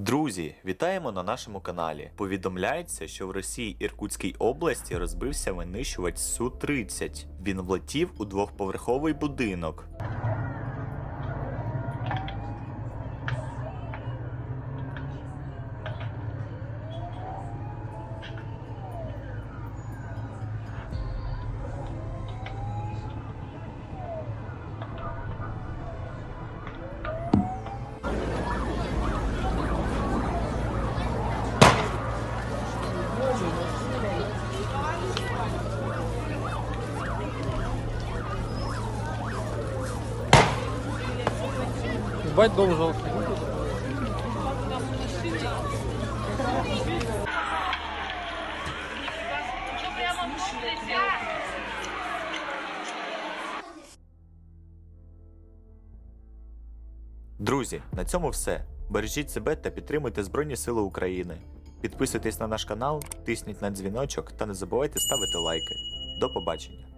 Друзі, вітаємо на нашому каналі. Повідомляється, що в Росії Іркутській області розбився винищувач Су-30. Він влетів у двохповерховий будинок. Дом жалкий. Друзі, на цьому все. Бережіть себе та підтримуйте Збройні Сили України. Підписуйтесь на наш канал, тисніть на дзвіночок та не забувайте ставити лайки. До побачення!